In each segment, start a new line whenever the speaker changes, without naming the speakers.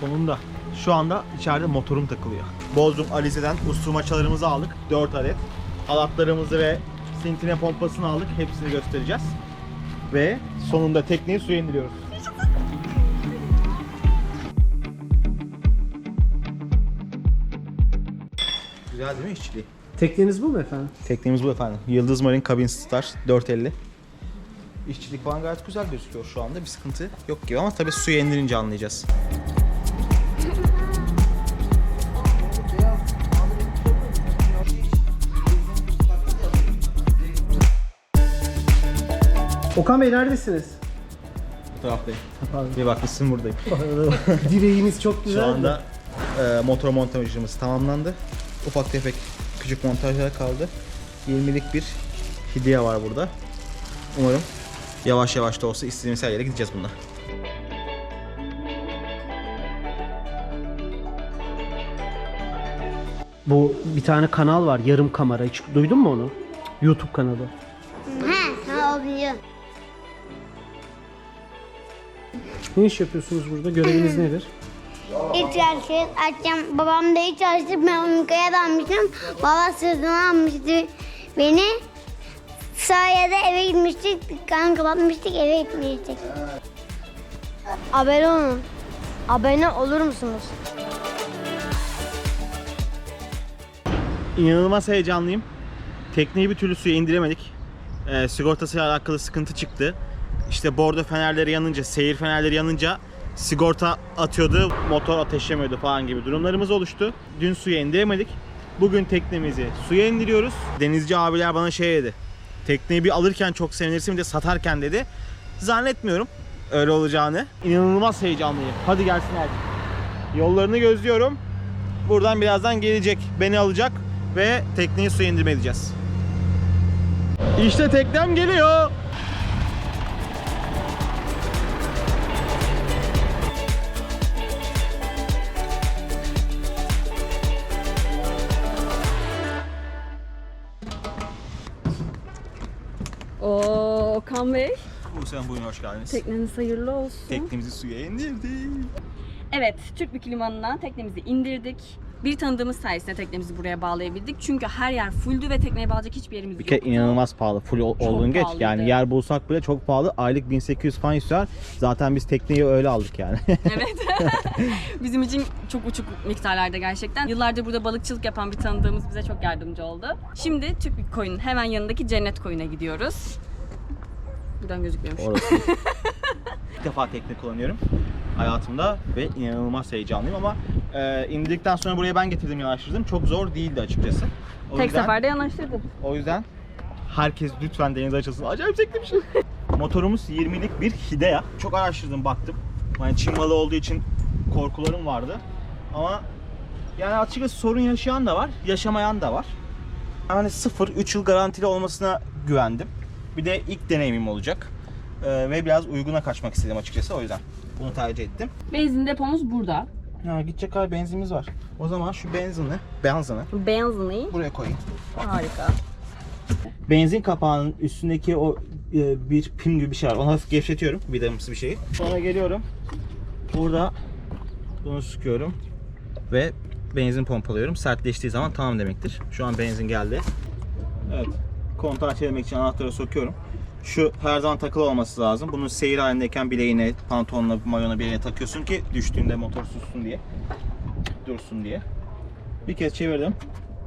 sonunda. Şu anda içeride motorum takılıyor. Bodrum Alize'den usturmaçalarımızı aldık. 4 adet. Halatlarımızı ve sintine pompasını aldık. Hepsini göstereceğiz. Ve sonunda tekneyi suya indiriyoruz. Güzel değil mi işçiliği?
Tekneniz bu mu efendim?
Teknemiz bu efendim. Yıldız Marine Cabin Star 450. İşçilik falan gayet güzel gözüküyor şu anda. Bir sıkıntı yok gibi ama tabii suya indirince anlayacağız.
Okan Bey neredesiniz?
Bu taraftayım.
Pardon.
Bir bakmışsın buradayım.
Direğiniz çok güzel.
Şu anda e, motor montajımız tamamlandı. Ufak tefek küçük montajlar kaldı. 20'lik bir hediye var burada. Umarım yavaş yavaş da olsa istediğimiz her yere gideceğiz bununla.
Bu bir tane kanal var yarım kamera. Hiç duydun mu onu? YouTube kanalı.
Ha
Ne iş yapıyorsunuz burada? Göreviniz nedir?
İlk çalışıyoruz. Akşam babam da ilk çalıştı. Ben uykuya dalmıştım. Baba sırtına almıştı beni. Sonra da eve gitmiştik. Kan kapatmıştık eve gitmiştik. Abone olun. Abone olur musunuz?
İnanılmaz heyecanlıyım. Tekneyi bir türlü suya indiremedik. Ee, sigortasıyla alakalı sıkıntı çıktı. İşte bordo fenerleri yanınca, seyir fenerleri yanınca sigorta atıyordu, motor ateşlemiyordu falan gibi durumlarımız oluştu. Dün suya indiremedik. Bugün teknemizi suya indiriyoruz. Denizci abiler bana şey dedi. Tekneyi bir alırken çok sevinirsin bir de satarken dedi. Zannetmiyorum öyle olacağını. İnanılmaz heyecanlıyım. Hadi gelsin hadi. Yollarını gözlüyorum. Buradan birazdan gelecek, beni alacak ve tekneyi suya indirme edeceğiz. İşte teknem geliyor.
Oo Okan Bey,
Buyurun, buyurun hoş geldiniz.
tekneniz hayırlı olsun.
Teknemizi suya indirdik.
Evet, Türkbük Limanı'na teknemizi indirdik. Bir tanıdığımız sayesinde teknemizi buraya bağlayabildik. Çünkü her yer fulldü ve tekneye bağlayacak hiçbir yerimiz
Bir
yoktu.
kere inanılmaz pahalı. Full ol-
Çok
olduğun geç.
pahalıydı.
Yani yer bulsak bile çok pahalı. Aylık 1800 falan istiyor. Zaten biz tekneyi öyle aldık yani.
Evet. Bizim için çok uçuk miktarlarda gerçekten. Yıllardır burada balıkçılık yapan bir tanıdığımız bize çok yardımcı oldu. Şimdi Türkbük Koyun'un hemen yanındaki Cennet Koyun'a gidiyoruz. Buradan gözükmüyormuş.
Orası. İlk defa tekne kullanıyorum hayatımda ve inanılmaz heyecanlıyım ama e, indirdikten sonra buraya ben getirdim yanaştırdım. Çok zor değildi açıkçası. O
Tek
yüzden-
seferde yanaştırdım.
O yüzden herkes lütfen denize açılsın. Acayip zevkli bir şey. Motorumuz 20'lik bir Hidea. Çok araştırdım baktım. Yani Çin malı olduğu için korkularım vardı. Ama yani açıkçası sorun yaşayan da var, yaşamayan da var. Yani sıfır 3 yıl garantili olmasına güvendim. Bir de ilk deneyimim olacak. Ee, ve biraz uyguna kaçmak istedim açıkçası o yüzden. Bunu tercih ettim.
Benzin depomuz burada.
Ya gidecek kadar benzinimiz var. O zaman şu benzini, benzini
Benzini.
buraya koyayım.
Harika.
Benzin kapağının üstündeki o e, bir pim gibi bir şey var. Onu hafif gevşetiyorum. Vidamsı bir şeyi. Sonra geliyorum. Burada bunu sıkıyorum. Ve benzin pompalıyorum. Sertleştiği zaman tamam demektir. Şu an benzin geldi. Evet. Kontağı çevirmek için anahtarı sokuyorum. Şu her zaman takılı olması lazım. Bunun seyir halindeyken bileğine, pantolonuna, mayona yere takıyorsun ki düştüğünde motor sussun diye. Dursun diye. Bir kez çevirdim.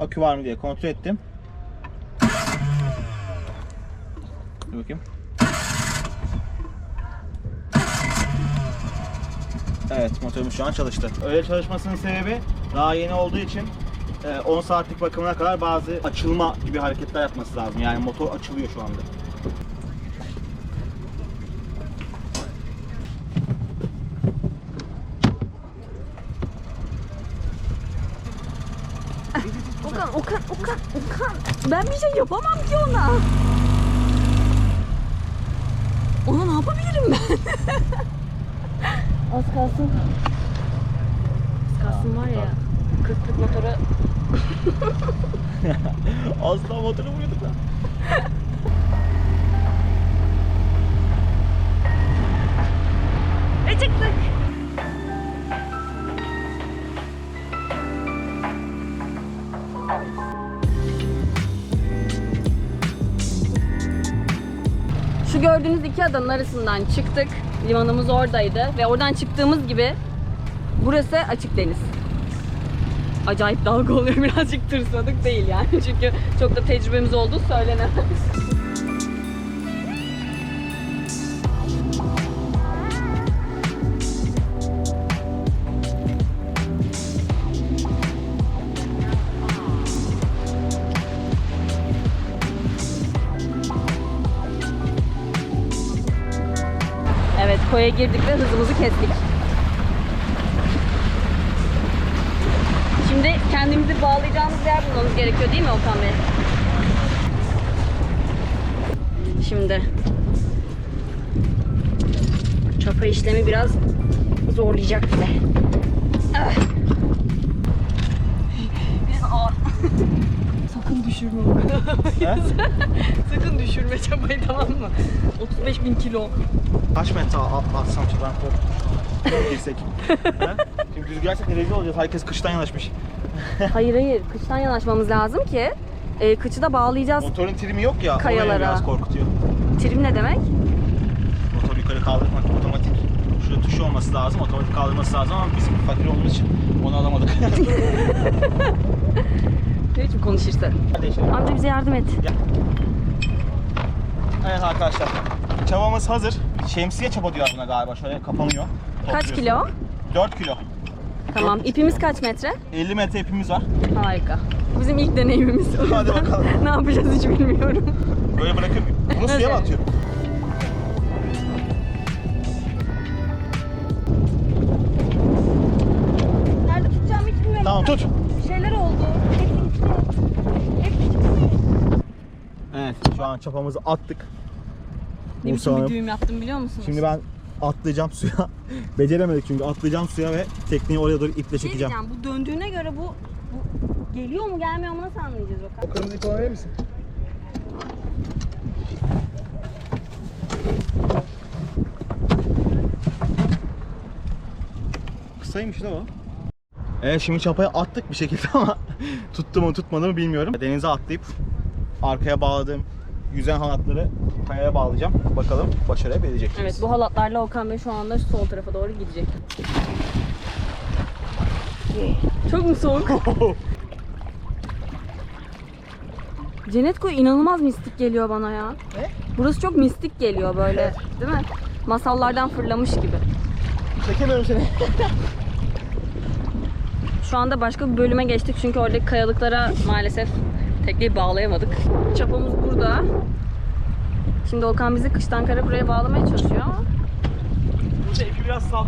Akü var mı diye kontrol ettim. Dur bakayım. Evet motorumuz şu an çalıştı. Öyle çalışmasının sebebi daha yeni olduğu için 10 saatlik bakımına kadar bazı açılma gibi hareketler yapması lazım. Yani motor açılıyor şu anda.
Okan, Okan, Okan, Okan. Ben bir şey yapamam ki ona. Ona ne yapabilirim ben? Az kalsın. Az kalsın var ya kıstık motora.
Asla motoru vuruyorduk lan.
Ve çıktık. Şu gördüğünüz iki adanın arasından çıktık. Limanımız oradaydı ve oradan çıktığımız gibi burası açık deniz. Acayip dalga oluyor birazcık tırsadık değil yani çünkü çok da tecrübemiz olduğu söylenemez. Evet koya girdik ve hızımızı kestik. Yer bulmamız gerekiyor değil mi Okan Bey? Şimdi çapa işlemi biraz zorlayacak bize. Ah. Biraz ağır. Sakın düşürme o
He?
Sakın düşürme çapayı tamam mı? 35 bin kilo.
Kaç metre at, atsam ki ben korktum. Girsek. He? Şimdi düz girersek rezil olacağız. Herkes kıştan yanaşmış.
Hayır hayır kıçtan yanaşmamız lazım ki e, kıçı da bağlayacağız.
Motorun trimi yok ya.
Kayalara.
Biraz korkutuyor.
Trim ne demek?
Motor yukarı kaldırmak otomatik. Şurada tuşu olması lazım. Otomatik kaldırması lazım ama biz fakir olduğumuz için onu alamadık.
Ne biçim konuşursa.
Kardeşim.
Amca bize yardım et.
Evet arkadaşlar. Çabamız hazır. Şemsiye çaba diyor buna galiba. Şöyle kapanıyor.
Kaç
Topluyorsun.
kilo?
4 kilo.
Tamam. İpimiz kaç metre?
50 metre ipimiz var.
Harika. Bizim ilk deneyimimiz.
Hadi bakalım.
ne yapacağız hiç bilmiyorum.
Böyle bırakır mıyım? Bunu suya mı
Evet.
atıyorum?
Nerede tutacağımı hiç bilmiyorum.
Tamam tut.
Bir şeyler oldu. Hepsi gitti. Hepsi gitti.
Evet. Şu an çapamızı attık.
Ne
Musa
biçim bir
Hanım.
düğüm yaptım biliyor musunuz?
Şimdi ben atlayacağım suya. Beceremedik çünkü atlayacağım suya ve tekneyi oraya doğru iple
şey
çekeceğim.
diyeceğim. Bu döndüğüne göre bu, bu geliyor mu gelmiyor mu nasıl anlayacağız bakalım?
kırmızı ipi verir misin? Kısaymış da o. Evet şimdi çapaya attık bir şekilde ama tuttu mu tutmadı mı bilmiyorum. Denize atlayıp arkaya bağladığım yüzen halatları kayaya bağlayacağım. Bakalım başarabilecek miyiz?
Evet bu halatlarla Okan Bey şu anda sol tarafa doğru gidecek. Çok mu soğuk? Cennet Koyu inanılmaz mistik geliyor bana ya.
Ne?
Burası çok mistik geliyor böyle değil mi? Masallardan fırlamış gibi.
Çekemiyorum seni.
Şu anda başka bir bölüme geçtik çünkü oradaki kayalıklara maalesef tekneyi bağlayamadık. Çapamız burada. Şimdi Okan bizi kıştan kara buraya bağlamaya çalışıyor ama
Burada ipi biraz sal.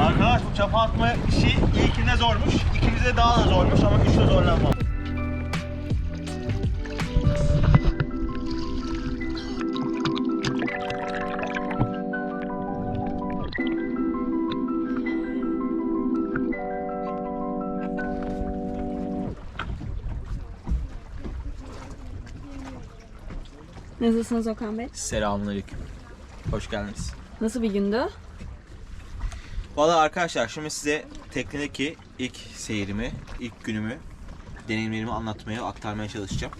Arkadaş bu çapa atma işi ilkinde zormuş, ikincide daha da zormuş ama üçte zorlanmam.
Nasılsınız Okan Bey?
Selamünaleyküm. Hoş geldiniz.
Nasıl bir gündü?
Valla arkadaşlar şimdi size teknedeki ilk seyrimi, ilk günümü, deneyimlerimi anlatmaya, aktarmaya çalışacağım.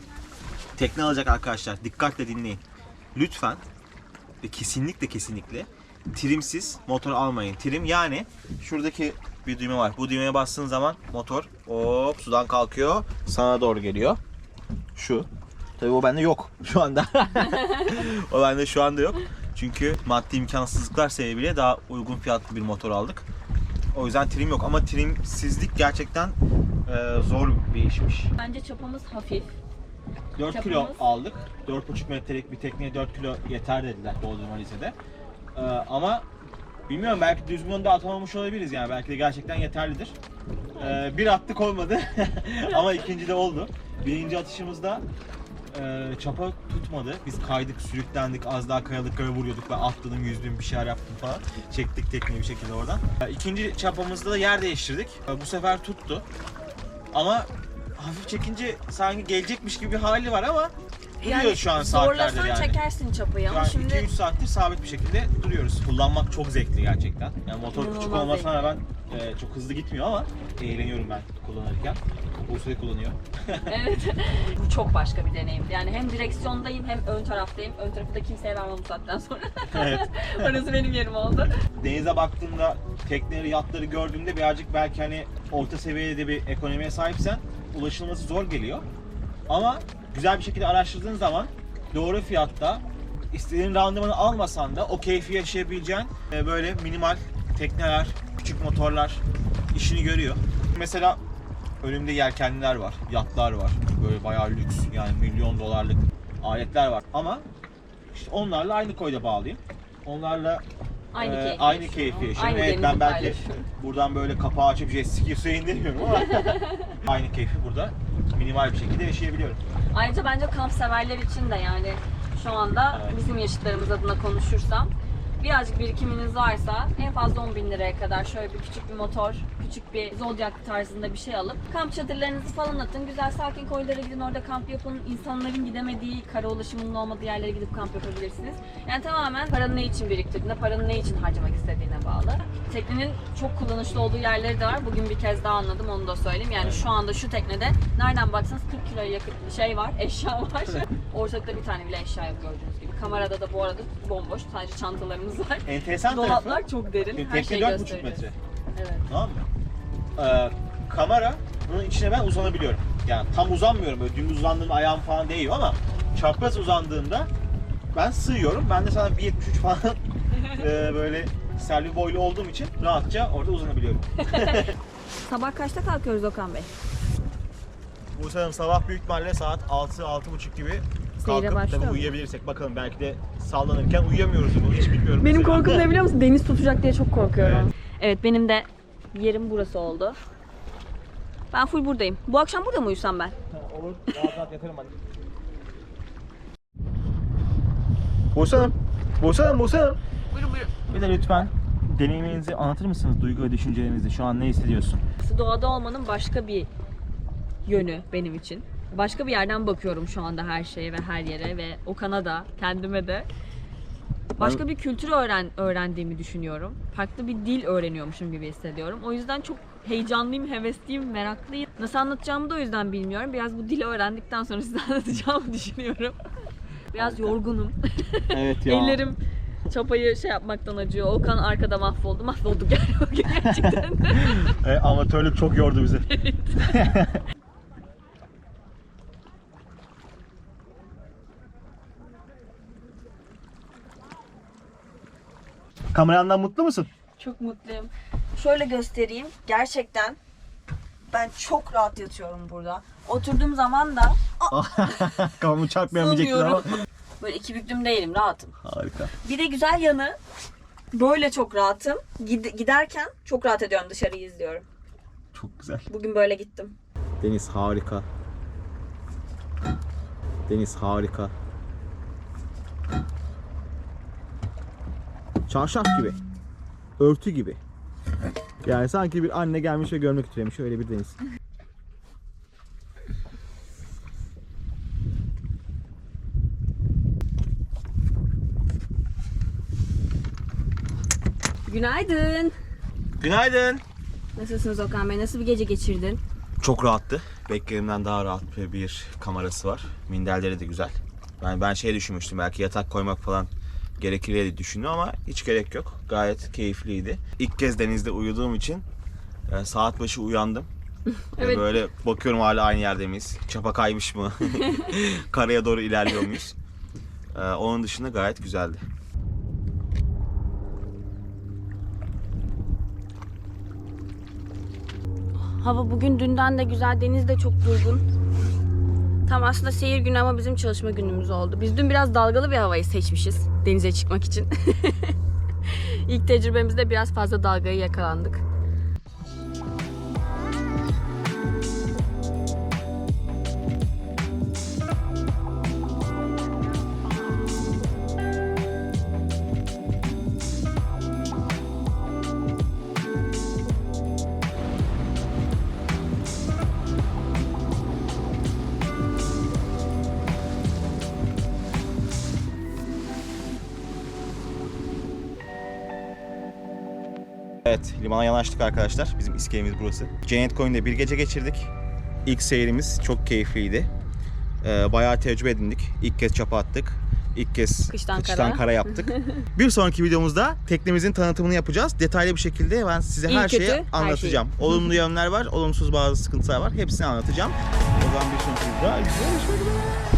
Tekne alacak arkadaşlar dikkatle dinleyin. Lütfen ve kesinlikle kesinlikle trimsiz motor almayın. Trim yani şuradaki bir düğme var. Bu düğmeye bastığın zaman motor hop sudan kalkıyor sana doğru geliyor. Şu. Tabii o bende yok şu anda. o bende şu anda yok. Çünkü maddi imkansızlıklar sebebiyle daha uygun fiyatlı bir motor aldık. O yüzden trim yok ama trimsizlik gerçekten e, zor bir işmiş.
Bence çapamız hafif.
4 kilo
Çapamız-
aldık. 4,5 metrelik bir tekneye 4 kilo yeter dediler Bodrum Rize'de. Ee, ama bilmiyorum belki düzgün de atamamış olabiliriz yani belki de gerçekten yeterlidir. Ee, bir attık olmadı ama ikinci de oldu. Birinci atışımızda e, çapa tutmadı. Biz kaydık, sürüklendik, az daha kayalıklara vuruyorduk. Ben atladım, yüzdüm, bir şeyler yaptım falan. Çektik tekneyi bir şekilde oradan. Ee, İkinci çapamızda da yer değiştirdik. Ee, Bu sefer tuttu. Ama hafif çekince sanki gelecekmiş gibi bir hali var ama Duruyor şu an
Zorlasan
yani.
çekersin çapayı ama
Yani
şimdi
2-3 saattir sabit bir şekilde duruyoruz. Kullanmak çok zevkli gerçekten. Yani motor küçük
İnanılmaz
olmasına rağmen e, çok hızlı gitmiyor ama eğleniyorum ben kullanırken. De kullanıyor.
evet. Bu çok başka bir deneyim. Yani hem direksiyondayım hem ön taraftayım. Ön tarafı da kimseye vermem bu saatten sonra.
evet.
Orası benim yerim oldu.
Denize baktığımda tekneleri, yatları gördüğümde birazcık belki hani orta seviyede bir ekonomiye sahipsen ulaşılması zor geliyor. Ama güzel bir şekilde araştırdığın zaman doğru fiyatta istediğin randımanı almasan da o keyfi yaşayabileceğin e, böyle minimal tekneler, küçük motorlar işini görüyor. Mesela önümde yelkenliler var, yatlar var. Böyle bayağı lüks yani milyon dolarlık aletler var. Ama işte onlarla aynı koyda bağlıyım. Onlarla
Aynı
ee,
keyfi
aynı keyfi yaşıyorum.
Aynı
evet ben belki buradan böyle kapağı açıp jet ski suya indirmiyorum ama aynı keyfi burada minimal bir şekilde yaşayabiliyorum.
Ayrıca bence kamp severler için de yani şu anda
Evet.
bizim yaşıtlarımız adına konuşursam birazcık birikiminiz varsa en fazla 10 bin liraya kadar şöyle bir küçük bir motor, küçük bir Zodiac tarzında bir şey alıp kamp çadırlarınızı falan atın. Güzel sakin koylara gidin orada kamp yapın. İnsanların gidemediği, kara ulaşımının olmadığı yerlere gidip kamp yapabilirsiniz. Yani tamamen paranın ne için biriktirdiğine, paranın ne için harcamak istediğine bağlı. Teknenin çok kullanışlı olduğu yerleri de var. Bugün bir kez daha anladım onu da söyleyeyim. Yani şu anda şu teknede nereden baksanız 40 kiloya yakın şey var, eşya var. Ortalıkta bir tane bile eşya yok gördüğünüz gibi. Kamerada da bu arada bomboş. Sadece çantalarımız var.
Enteresan tarafı
Dolaplar çok derin.
şimdi
Her şeyi
4,5
gösteriyor.
metre.
Evet.
Tamam mı? Ee, kamera bunun içine ben uzanabiliyorum. Yani tam uzanmıyorum böyle dümdüz uzandığımda ayağım falan değiyor ama çapraz uzandığımda ben sığıyorum. Ben de sana 1.73 falan e, böyle servi boylu olduğum için rahatça orada uzanabiliyorum.
Sabah kaçta kalkıyoruz Okan Bey?
Bu sanırım sabah büyük ihtimalle saat 6-6.30 gibi kalkıp
başlıyor
tabii
mu?
uyuyabilirsek bakalım belki de sallanırken uyuyamıyoruz bunu hiç bilmiyorum.
Benim
mesela.
korkum ne biliyor musun? Deniz tutacak diye çok korkuyorum. Evet. benim de yerim burası oldu. Ben full buradayım. Bu akşam burada mı uyusam ben?
Olur. Rahat rahat yatarım hadi. Buse Hanım. Buse Hanım, Buse Hanım.
Buyurun buyurun.
Bir de lütfen deneyimlerinizi anlatır mısınız? Duygu ve düşüncelerinizi. Şu an ne hissediyorsun?
Doğada olmanın başka bir yönü benim için. Başka bir yerden bakıyorum şu anda her şeye ve her yere ve Okan'a da kendime de. Başka bir kültür öğren öğrendiğimi düşünüyorum. Farklı bir dil öğreniyormuşum gibi hissediyorum. O yüzden çok heyecanlıyım, hevesliyim, meraklıyım. Nasıl anlatacağımı da o yüzden bilmiyorum. Biraz bu dili öğrendikten sonra size anlatacağımı düşünüyorum. Biraz yorgunum.
Evet
Ellerim çapayı şey yapmaktan acıyor. Okan arkada mahvoldu. Mahvolduk yani bugün gerçekten.
E, amatörlük çok yordu bizi. Kamerandan mutlu musun?
Çok mutluyum. Şöyle göstereyim. Gerçekten ben çok rahat yatıyorum burada. Oturduğum zaman da
Kafamı çarpmayan diyecektin ama.
sığmıyorum. Böyle iki büklüm değilim. Rahatım.
Harika.
Bir de güzel yanı böyle çok rahatım. Gid- giderken çok rahat ediyorum dışarıyı izliyorum.
Çok güzel.
Bugün böyle gittim.
Deniz harika. Deniz harika. Çarşaf gibi. Örtü gibi. Yani sanki bir anne gelmiş ve görmek istemiş öyle bir deniz.
Günaydın.
Günaydın.
Nasılsınız Okan Bey? Nasıl bir gece geçirdin?
Çok rahattı. Beklediğimden daha rahat bir, bir kamerası var. Minderleri de güzel. Yani ben şey düşünmüştüm belki yatak koymak falan gerekir diye düşündüm ama hiç gerek yok. Gayet keyifliydi. İlk kez denizde uyuduğum için e, saat başı uyandım. Ve
Evet.
Böyle bakıyorum hala aynı yerde miyiz? Çapa kaymış mı? Karaya doğru ilerliyor muyuz? E, onun dışında gayet güzeldi.
Hava bugün dünden de güzel, deniz de çok durgun. Tam aslında seyir günü ama bizim çalışma günümüz oldu. Biz dün biraz dalgalı bir havayı seçmişiz denize çıkmak için. İlk tecrübemizde biraz fazla dalgayı yakalandık.
Evet, limana yanaştık arkadaşlar. Bizim iskelemiz burası. Cennet Coin'de bir gece geçirdik. İlk seyrimiz çok keyifliydi. Ee, bayağı tecrübe edindik. İlk kez çapa attık. İlk kez
Kıştan
kıştan
kara.
kara yaptık. bir sonraki videomuzda teknemizin tanıtımını yapacağız. Detaylı bir şekilde ben size
İyi
her
kötü,
şeyi
her
anlatacağım. Olumlu yönler var, olumsuz bazı sıkıntılar var. Hepsini anlatacağım. O zaman bir sonraki videoda görüşmek üzere.